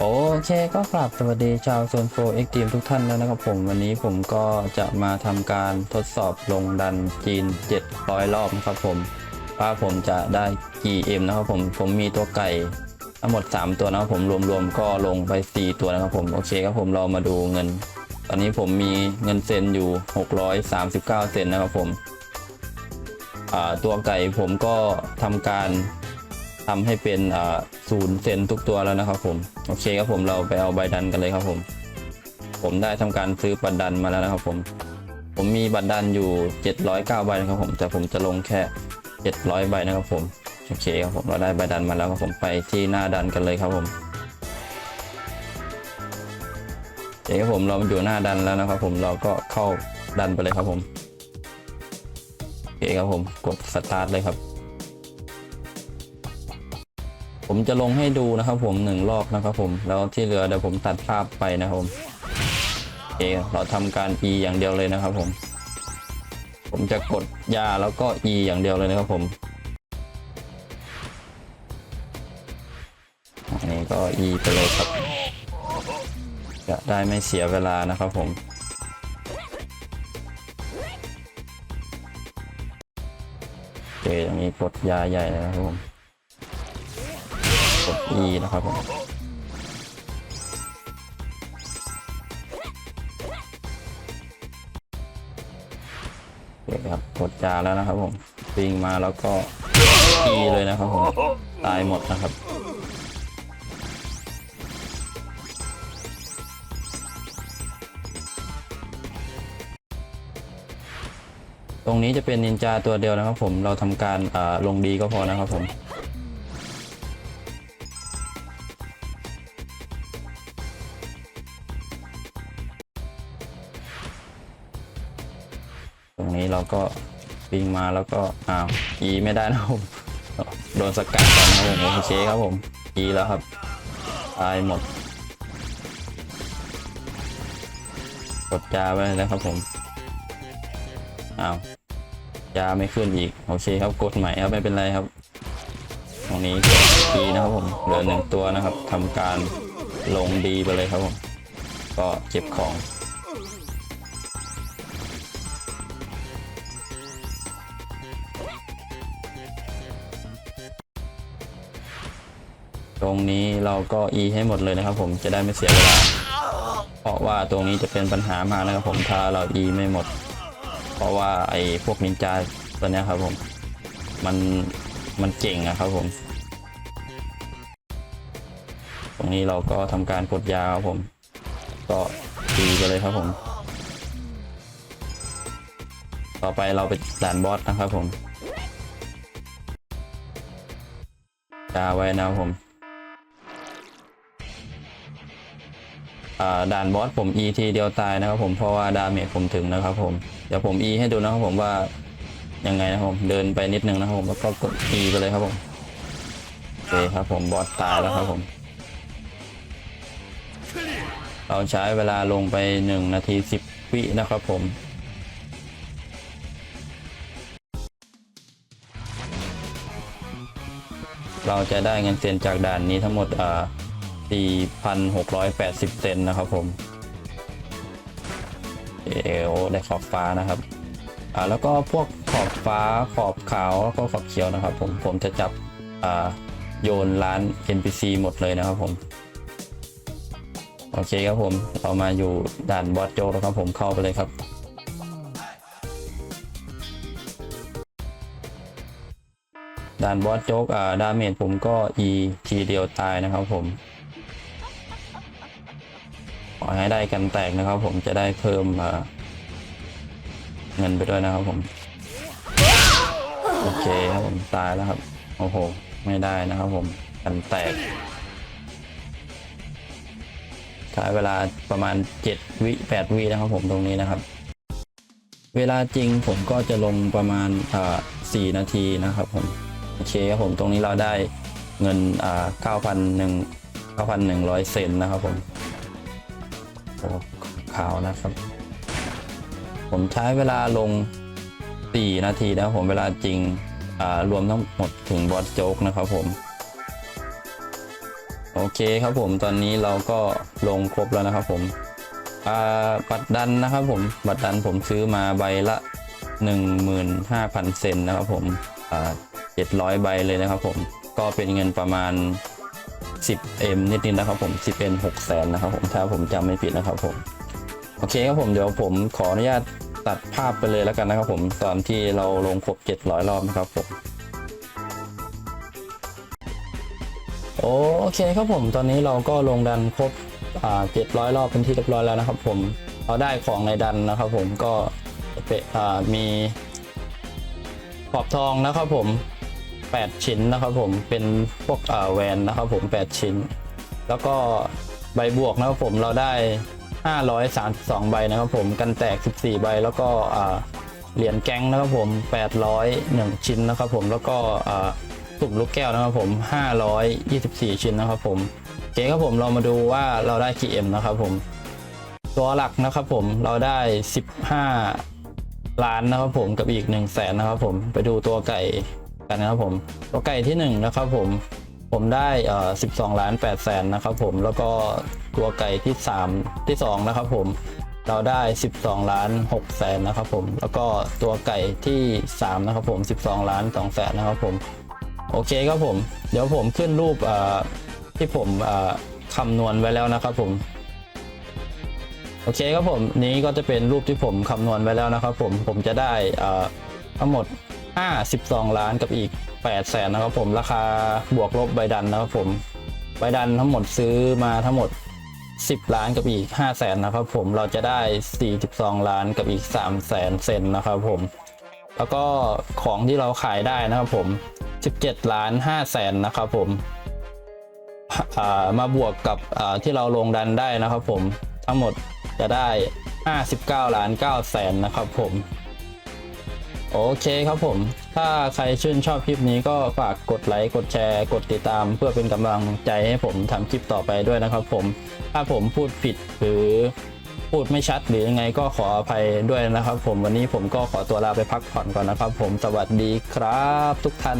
โอเคก็กลับสวัสดีชาวโซนโฟเอ็กทีมทุกท่านแล้วนะครับผมวันนี้ผมก็จะมาทำการทดสอบลงดันจีน 700 รอบนะครับผมว่าผมจะได้กี่เอ็มนะครับผมผมมีตัวไก่ทั้งหมด 3 ตัวนะครับผมรวมๆก็ลงไป 4 ตัวนะครับผมโอเคครับผมเรามาดูเงิน ตอนนี้ผมมีเงินเซนอยู่ 639 เซนนะครับผมตัวไก่ผมก็ทำการ ทำให้เป็นศูนย์เซนทุกตัวแล้วนะครับผมโอเคครับผมเราไปเอาใบดันกันเลยครับผม ผมได้ทำการซื้อบัตรดันมาแล้วนะครับผม ผมมีบัตรดันอยู่ 709ใบนะครับผมแต่ผมจะลงแค่ 700ใบนะครับผมโอเคครับผมเราได้ใบดันมาแล้วครับผมไปที่หน้าดันกันเลยครับผมโอเคครับผมเราอยู่หน้าดันแล้วนะครับผมเราก็เข้าดันไปเลยครับผมโอเคครับผมกดสตาร์ทเลยครับ ผมจะลงให้ดูนะครับผมหนึ่งรอบนะครับผมแล้วที่เหลือเดี๋ยวผมตัดภาพไปนะครับผมโอเคเราทำการ E อย่างเดียวเลยนะครับผม ผมจะกดยาแล้วก็ E อย่างเดียวเลยนะครับผมอันนี้ก็ E ไปเลยครับจะได้ไม่เสียเวลานะครับผมโอเคอย่างนี้กดยาใหญ่เลยนะครับผม E นะครับผมโอเคครับกดจาแล้วนะครับผมปิงมาแล้วก็ E เลยนะครับผม ตายหมดนะครับตรงนี้จะเป็นนินจาตัวเดียวนะครับผม เราทำการลงดีก็พอนะครับผม ตรงนี้เราก็ปิงมาแล้วก็อ้าวอีไม่ได้นะผมโดนสกัดก่อนนะผมโอเคครับผมอีแล้วครับตายหมดกดจาไปเลยนะครับผมอ้าวจาไม่ขึ้นอีกโอเคครับกดใหม่ครับไม่เป็นไรครับ ตรงนี้กดอีนะครับผมเหลือหนึ่งตัวนะครับทำการลงดีไปเลยครับผมก็เก็บของ ตรงนี้เราก็ e ให้หมดเลยนะครับ ผมจะได้ไม่เสียเวลา เพราะว่าตรงนี้จะเป็นปัญหามากนะครับผมถ้าเรา e ไม่หมด เพราะว่าไอ้พวกนินจาตัวนี้ครับผม มันมันเก่งนะครับผม ตรงนี้เราก็ทำการกดยาครับผม ก็ตีไปเลยครับผม ต่อไปเราไปด่านบอสนะครับผมจาไว้นะครับผม ด่านบอสผม E ทีเดียวตายนะครับผมเพราะว่าดาเมจผมถึงนะครับผมเดี๋ยวผม E ให้ดูนะครับผมว่ายังไงนะครับผมเดินไปนิดนึงนะครับผมแล้วก็กด E ไปเลยครับผมโอเคครับผมบอสตายแล้วครับผม เราใช้เวลาลงไป 1 นาที 10 วินะครับผมเราจะได้เงินเซ็นจากด่านนี้ทั้งหมดอ่า 4,680 เซนนะครับผมเอโอได้ขอบฟ้านะครับอ่าแล้วก็พวกขอบฟ้าขอบขาวแล้วก็ขอบเขียวนะครับ ผมผมจะจับอ่าโยนร้าน NPC หมดเลยนะครับผมโอเคครับผมเรามาอยู่ด่านบอสโจกแล้วครับผมเข้าไปเลยครับด่านบอสโจ๊กอ่าดาเมจผมก็ E ทีเดียวตายนะครับผม ได้กันแตกนะครับ ผมจะได้เพิ่มเงินไปด้วยนะครับผม โอเคครับผมตายแล้วครับ โอ้โห ไม่ได้นะครับผมกันแตกใช้เวลาประมาณ 7 วิ 8 วินะครับผมตรงนี้นะครับ เวลาจริงผมก็จะลงประมาณอ่า4นาทีนะครับผม โอเคครับผมตรงนี้เราได้เงินอ่า9,100 9,100เซนนะครับผม ขาวนะครับ ผมใช้เวลาลง 4 นาทีนะผมเวลาจริงรวมทั้งหมดถึงบอสโจ๊กนะครับผม โอเคครับผมตอนนี้เราก็ลงครบแล้วนะครับผมบัตรดันนะครับผมบัตรดันผมซื้อมาใบละ 15,000 เซนนะครับผม700 ใบเลยนะครับผมก็เป็นเงินประมาณ 10M นิดๆนะครับผม 10M 6แสนนะครับผมถ้าผมจำไม่ผิดนะครับผมโอเคครับผมเดี๋ยวผมขออนุญาตตัดภาพไปเลยแล้วกันนะครับผมตอนที่เราลงครบ 700 รอบนะครับผมโอเคครับผมตอนนี้เราก็ลงดันครบอ่า700รอบเป็นที่เรียบร้อยแล้วนะครับผมเราได้ของในดันนะครับผมก็เป็นอ่ามีขอบทองนะครับผม 8 ชิ้นนะครับผมเป็นพวกแวนนะครับผม 8 ชิ้น แล้วก็ใบบวกนะครับผมเราได้ 532 ใบนะครับผมกันแตก 14 ใบแล้วก็เหรียญแก๊งนะครับผม 801 ชิ้นนะครับผมแล้วก็สุ่มลูกแก้วนะครับผม 524 ชิ้นนะครับผมโอเคครับผมเรามาดูว่าเราได้กี่ M นะครับผมตัวหลักนะครับผมเราได้ 15 ล้านนะครับผมกับอีก 1 0 0 0 0แสนนะครับผมไปดูตัวไก่ กันนะครับผมตัวไก่ที่1นะครับผมผมได้เอ่อ12 ล้าน8แสนนะครับผมแล้วก็ตัวไก่ที่ 3 ที่ 2 นะครับผมเราได้ 12 ล้าน6แสนนะครับผมแล้วก็ตัวไก่ที่ 3 นะครับผม 12 ล้าน2แสนนะครับผมโอเคครับผม เดี๋ยวผมขึ้นรูปที่ผมคำนวณไว้แล้วนะครับผมโอเคครับผมนี้ก็จะเป็นรูปที่ผมคำนวณไว้แล้วนะครับผมผมจะได้ทั้งหมด 52 ล้านกับอีก8แสนนะครับผมราคาบวกลบใบดันนะครับผมใบดันทั้งหมดซื้อมาทั้งหมด 10 ล้านกับอีก5แสนนะครับผมเราจะได้ 42 ล้านกับอีก3แสนเซนนะครับผมแล้วก็ของที่เราขายได้นะครับผม 17 ล้าน5แสนนะครับผมมาบวกกับที่เราลงดันได้นะครับผมทั้งหมดจะได้ 59 ล้าน9แสนนะครับผม โอเคครับผม ถ้าใครชื่นชอบคลิปนี้ก็ฝากกดไลค์ กดแชร์ กดติดตาม เพื่อเป็นกำลังใจให้ผมทำคลิปต่อไปด้วยนะครับผม ถ้าผมพูดผิดหรือพูดไม่ชัดหรือยังไงก็ขออภัยด้วยนะครับผม วันนี้ผมก็ขอตัวลาไปพักผ่อนก่อนนะครับผม สวัสดีครับทุกท่าน